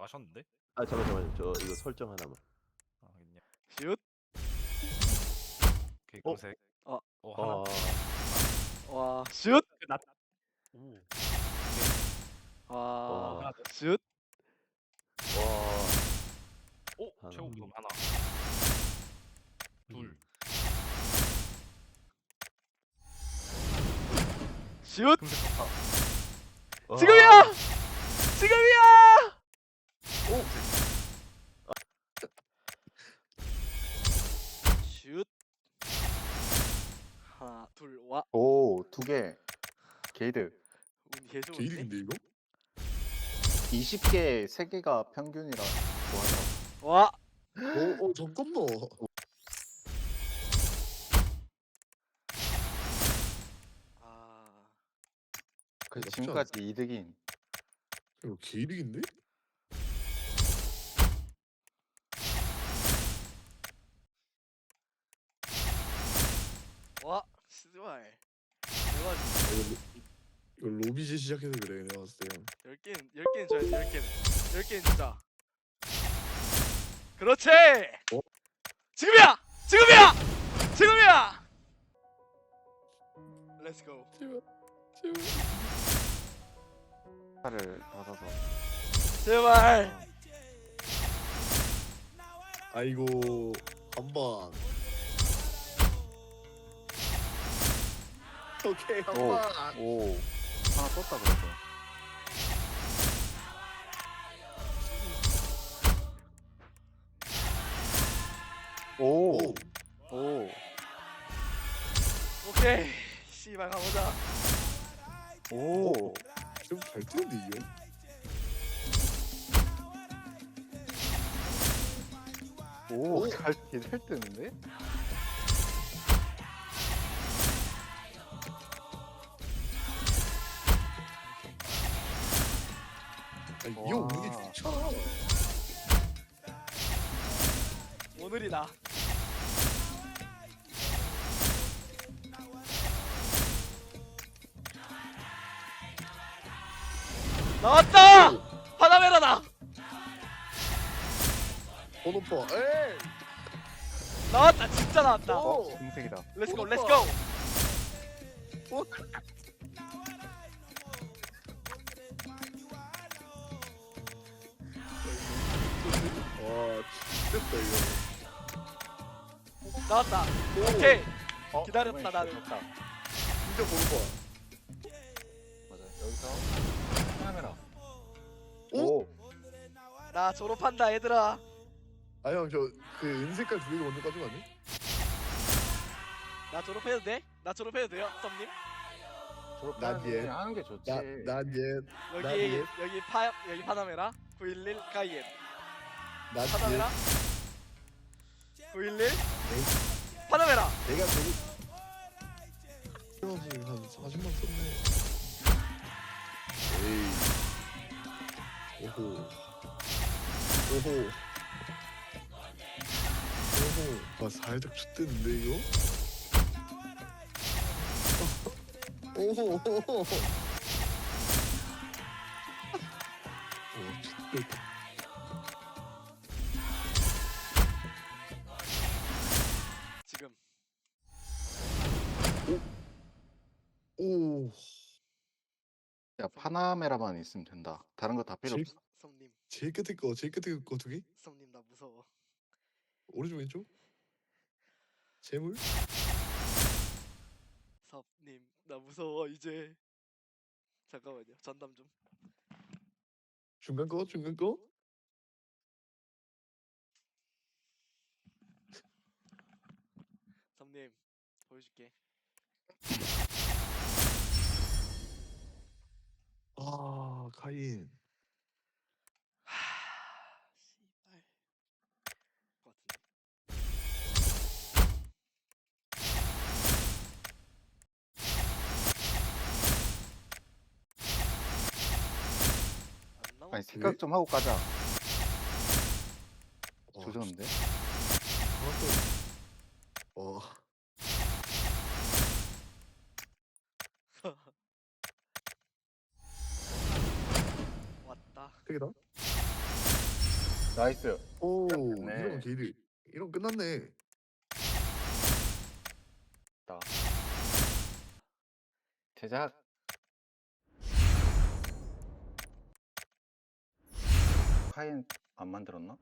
가셨는데? 아 잠깐 잠깐 저 이거 설정 하나만. 아 그냥 슛. 오케이 어? 고색. 어. 어 하나. 아, 와, 슛. 끝났. 오. 와, 와. 슛. 와. 오 하나. 최고 금 하나. 둘. 슛. 금색 좋다. 와. 지금이야. 지금이야. 오. 슛. 하나, 둘, 와. 오, 두 개. 게이드. 좋은데. 게이드인데 이거? 20개, 3개가 평균이라 좋아하더라고. 와. 어, 어 잠깐만. 아. 그래서 나쁘지 지금까지 이득인. 이거 게이드인데? 씨발. 내가 이거, 로- 로비지 시작해서 그래 내가 봤을 때. 10개는 10개는 줘야지. 10개는. 10개는 진짜. 그렇지. 어? 지금이야. 지금이야. 지금이야. 렛츠 고. 제발 제발. 차를 받아서. 제발. 아이고 한방. 오케이 오, 한방. 오. 하나 떴다 그래서. 오, 오. 오, 오케이. 씨발 가보자. 오. 좀잘 뛰는데 이게. 오, 잘, 잘 뜨는데? 이거 와. 운이 좋잖아. 오늘이다. 나왔다! 파나메라다! 번호파. 에이. 나왔다! 진짜 나왔다! 오. 금색이다. 렛츠고. 렛츠고! 오. 나왔다! 오. 오케이! 어, 기다렸다, 나는. 좋다. 진짜 번호파. 맞아. 여기서 카메라. 오? 오, 나 졸업한다 얘들아 아형저그 은색깔 두 개가 먼저 가져가네 나 졸업해도 돼? 나 졸업해도 돼요? 썸님? 졸업하는 난 예. 하는 게 좋지. 나난 얘, 여기 나 예. 여기 파 여기 파나메라 911 가이엔 난 파나메라 얘. 911 파나메라 내가 저기 선수 한 40만 썼네. 에이. 오호. 오호. 오호. 아 살짝 춥대는데 이거? 오호. 오호. 오 춥대. 지 야, 파나메라만 있으면 된다. 다른 거 다 필요 질- 없어. 썸님 제일 끝에 거, 제일 끝에 거 두 개? 썸님 나 무서워 오른쪽 왼쪽? 재물? 섭님 나 무서워 이제 잠깐만요 전담 좀 중간 거? 중간 거? 섭님 보여줄게 아, 카인. 하 씨발 것 같은데 안 나와 아니 생각 좀 하고 가자. 와, 조졌는데? 와, 왔다 되게다. 나이스. 오 네. 이런 길이 이런 끝났네. 나. 제작. 카인 안 만들었나?